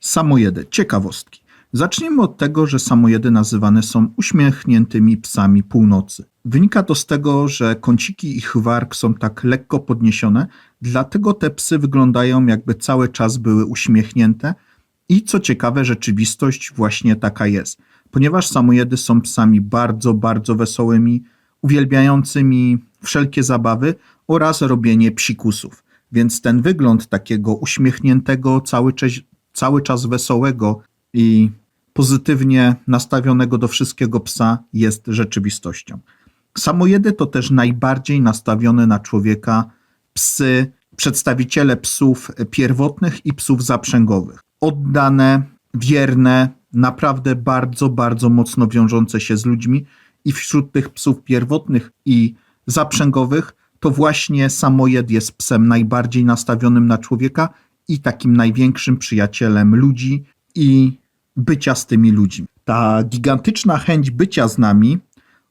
Samojedy. Ciekawostki. Zacznijmy od tego, że samojedy nazywane są uśmiechniętymi psami północy. Wynika to z tego, że kąciki ich warg są tak lekko podniesione, dlatego te psy wyglądają jakby cały czas były uśmiechnięte i co ciekawe, rzeczywistość właśnie taka jest. Ponieważ samojedy są psami bardzo, bardzo wesołymi, uwielbiającymi wszelkie zabawy oraz robienie psikusów. Więc ten wygląd takiego uśmiechniętego, cały czas, cały czas wesołego i pozytywnie nastawionego do wszystkiego psa jest rzeczywistością. Samojedy to też najbardziej nastawione na człowieka psy, przedstawiciele psów pierwotnych i psów zaprzęgowych. Oddane, wierne, naprawdę bardzo, bardzo mocno wiążące się z ludźmi i wśród tych psów pierwotnych i zaprzęgowych to właśnie samojed jest psem najbardziej nastawionym na człowieka i takim największym przyjacielem ludzi i bycia z tymi ludźmi. Ta gigantyczna chęć bycia z nami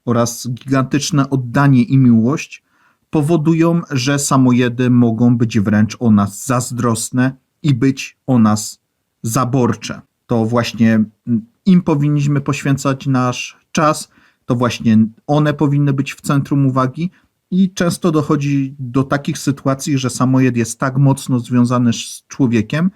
oraz gigantyczne oddanie i miłość powodują, że samojedy mogą być wręcz o nas zazdrosne i być o nas zaborcze. To właśnie im powinniśmy poświęcać nasz czas, to właśnie one powinny być w centrum uwagi i często dochodzi do takich sytuacji, że samojed jest tak mocno związany z człowiekiem,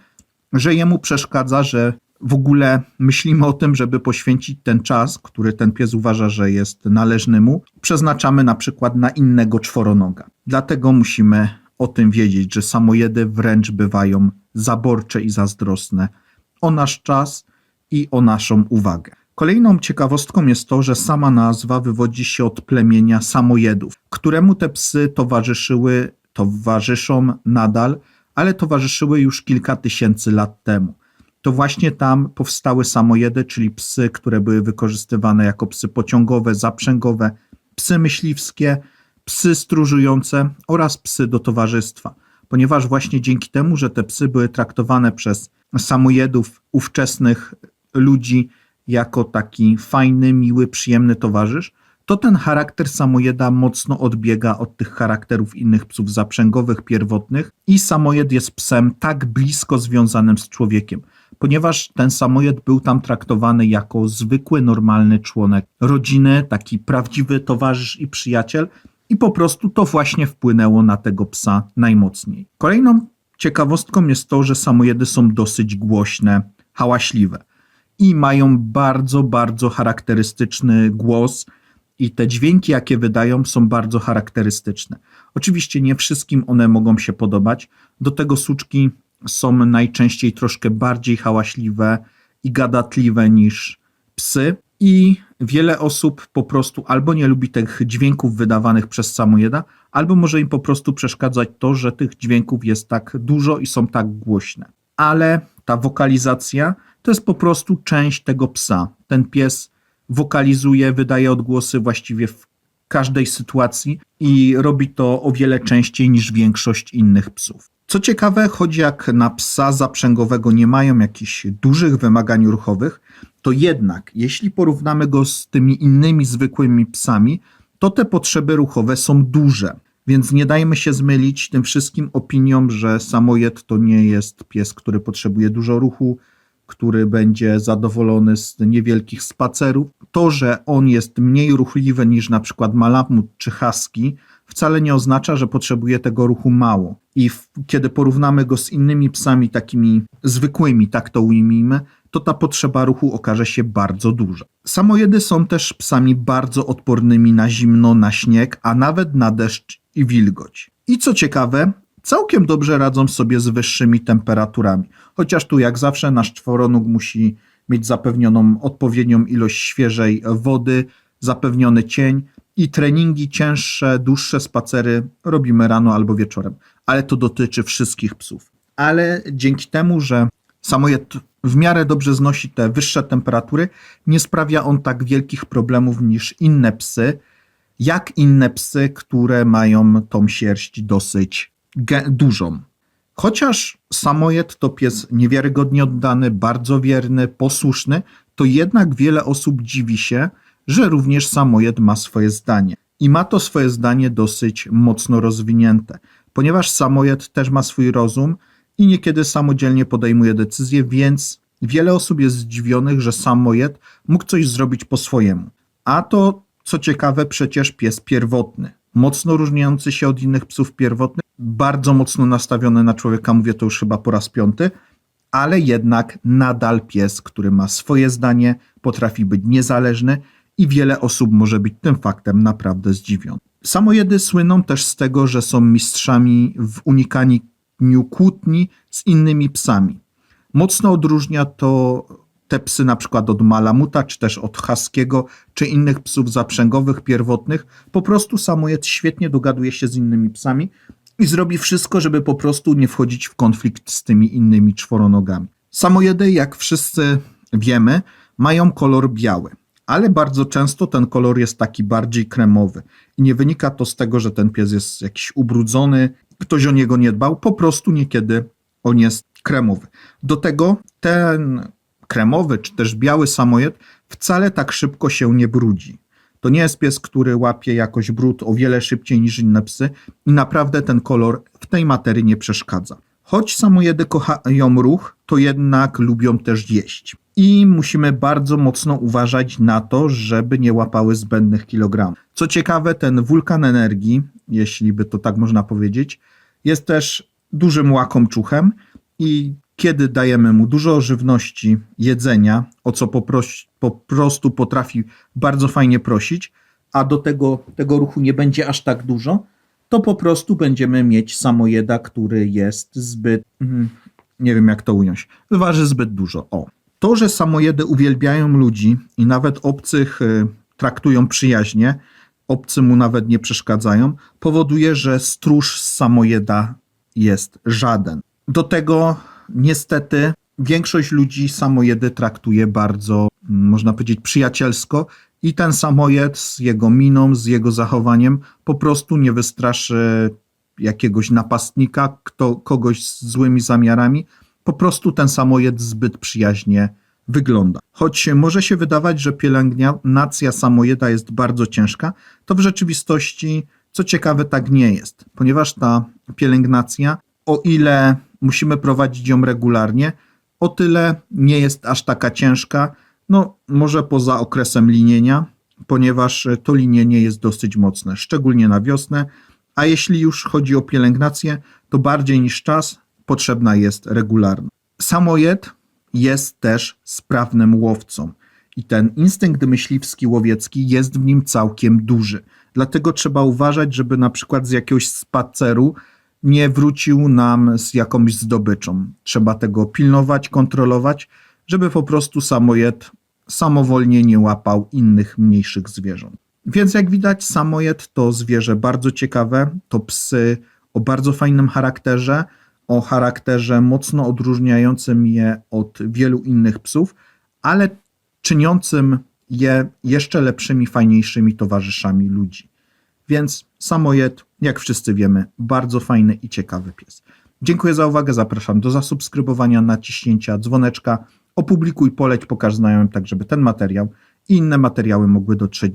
że jemu przeszkadza, że w ogóle myślimy o tym, żeby poświęcić ten czas, który ten pies uważa, że jest należny mu, przeznaczamy na przykład na innego czworonoga. Dlatego musimy o tym wiedzieć, że samojedy wręcz bywają zaborcze i zazdrosne o nasz czas i o naszą uwagę. Kolejną ciekawostką jest to, że sama nazwa wywodzi się od plemienia samojedów, któremu te psy towarzyszyły, towarzyszą nadal, ale towarzyszyły już kilka tysięcy lat temu. To właśnie tam powstały samojedy, czyli psy, które były wykorzystywane jako psy pociągowe, zaprzęgowe, psy myśliwskie, psy stróżujące oraz psy do towarzystwa. Ponieważ właśnie dzięki temu, że te psy były traktowane przez samojedów ówczesnych ludzi jako taki fajny, miły, przyjemny towarzysz, to ten charakter samojeda mocno odbiega od tych charakterów innych psów zaprzęgowych, pierwotnych i samojed jest psem tak blisko związanym z człowiekiem, ponieważ ten samojed był tam traktowany jako zwykły, normalny członek rodziny, taki prawdziwy towarzysz i przyjaciel i po prostu to właśnie wpłynęło na tego psa najmocniej. Kolejną ciekawostką jest to, że samojedy są dosyć głośne, hałaśliwe i mają bardzo, bardzo charakterystyczny głos i te dźwięki, jakie wydają, są bardzo charakterystyczne. Oczywiście nie wszystkim one mogą się podobać. Do tego suczki są najczęściej troszkę bardziej hałaśliwe i gadatliwe niż psy. I wiele osób po prostu albo nie lubi tych dźwięków wydawanych przez samojeda, albo może im po prostu przeszkadzać to, że tych dźwięków jest tak dużo i są tak głośne. Ale ta wokalizacja to jest po prostu część tego psa. Ten pies wokalizuje, wydaje odgłosy właściwie w każdej sytuacji i robi to o wiele częściej niż większość innych psów. Co ciekawe, choć jak na psa zaprzęgowego nie mają jakichś dużych wymagań ruchowych, to jednak jeśli porównamy go z tymi innymi zwykłymi psami, to te potrzeby ruchowe są duże. Więc nie dajmy się zmylić tym wszystkim opiniom, że samojed to nie jest pies, który potrzebuje dużo ruchu, który będzie zadowolony z niewielkich spacerów. To, że on jest mniej ruchliwy niż na przykład malamut czy husky, wcale nie oznacza, że potrzebuje tego ruchu mało. I w, kiedy porównamy go z innymi psami takimi zwykłymi, tak to ujmijmy, to ta potrzeba ruchu okaże się bardzo duża. Samojedy są też psami bardzo odpornymi na zimno, na śnieg, a nawet na deszcz i wilgoć. I co ciekawe, całkiem dobrze radzą sobie z wyższymi temperaturami. Chociaż tu jak zawsze nasz czworonóg musi mieć zapewnioną odpowiednią ilość świeżej wody, zapewniony cień i treningi cięższe, dłuższe spacery robimy rano albo wieczorem. Ale to dotyczy wszystkich psów. Ale dzięki temu, że samojed w miarę dobrze znosi te wyższe temperatury, nie sprawia on tak wielkich problemów niż inne psy, jak inne psy, które mają tą sierść dosyć dużą. Chociaż samojed to pies niewiarygodnie oddany, bardzo wierny, posłuszny, to jednak wiele osób dziwi się, że również samojed ma swoje zdanie. I ma to swoje zdanie dosyć mocno rozwinięte, ponieważ samojed też ma swój rozum i niekiedy samodzielnie podejmuje decyzje, więc wiele osób jest zdziwionych, że samojed mógł coś zrobić po swojemu. A to, co ciekawe, przecież pies pierwotny, mocno różniący się od innych psów pierwotnych, bardzo mocno nastawiony na człowieka, mówię to już chyba po raz piąty, ale jednak nadal pies, który ma swoje zdanie, potrafi być niezależny i wiele osób może być tym faktem naprawdę zdziwione. Samojedy słyną też z tego, że są mistrzami w unikaniu kłótni z innymi psami. Mocno odróżnia to te psy na przykład od Malamuta, czy też od Haskiego, czy innych psów zaprzęgowych, pierwotnych. Po prostu samojed świetnie dogaduje się z innymi psami i zrobi wszystko, żeby po prostu nie wchodzić w konflikt z tymi innymi czworonogami. Samojedy, jak wszyscy wiemy, mają kolor biały, ale bardzo często ten kolor jest taki bardziej kremowy. I nie wynika to z tego, że ten pies jest jakiś ubrudzony, ktoś o niego nie dbał, po prostu niekiedy on jest kremowy. Do tego ten kremowy czy też biały samojed wcale tak szybko się nie brudzi. To nie jest pies, który łapie jakoś brud o wiele szybciej niż inne psy i naprawdę ten kolor w tej materii nie przeszkadza. Choć samojedy kochają ruch, to jednak lubią też jeść. I musimy bardzo mocno uważać na to, żeby nie łapały zbędnych kilogramów. Co ciekawe, ten wulkan energii, jeśli by to tak można powiedzieć, jest też dużym łakomczuchem i kiedy dajemy mu dużo żywności, jedzenia, o co po, prostu potrafi bardzo fajnie prosić, a do tego, tego ruchu nie będzie aż tak dużo, to po prostu będziemy mieć samojeda, który jest zbyt, mhm, nie wiem jak to ująć, waży zbyt dużo. O. To, że samojedy uwielbiają ludzi i nawet obcych y, traktują przyjaźnie, obcy mu nawet nie przeszkadzają, powoduje, że stróż samojeda jest żaden. Do tego niestety większość ludzi samojedy traktuje bardzo, mm, można powiedzieć, przyjacielsko i ten samojed z jego miną, z jego zachowaniem po prostu nie wystraszy jakiegoś napastnika, kto, kogoś z złymi zamiarami. Po prostu ten samojed zbyt przyjaźnie wygląda. Choć może się wydawać, że pielęgnacja samojeda jest bardzo ciężka, to w rzeczywistości, co ciekawe, tak nie jest, ponieważ ta pielęgnacja, o ile musimy prowadzić ją regularnie, o tyle nie jest aż taka ciężka, no może poza okresem linienia, ponieważ to linienie jest dosyć mocne, szczególnie na wiosnę, a jeśli już chodzi o pielęgnację, to bardziej niż czas potrzebna jest regularna. Samojed jest też sprawnym łowcą i ten instynkt myśliwski łowiecki jest w nim całkiem duży. Dlatego trzeba uważać, żeby na przykład z jakiegoś spaceru nie wrócił nam z jakąś zdobyczą. Trzeba tego pilnować, kontrolować, żeby po prostu samojed samowolnie nie łapał innych mniejszych zwierząt. Więc jak widać, samojed to zwierzę bardzo ciekawe, to psy o bardzo fajnym charakterze, o charakterze mocno odróżniającym je od wielu innych psów, ale czyniącym je jeszcze lepszymi, fajniejszymi towarzyszami ludzi. Więc samojed, jak wszyscy wiemy, bardzo fajny i ciekawy pies. Dziękuję za uwagę, zapraszam do zasubskrybowania, naciśnięcia dzwoneczka, opublikuj, poleć, pokaż znajomym, tak żeby ten materiał i inne materiały mogły dotrzeć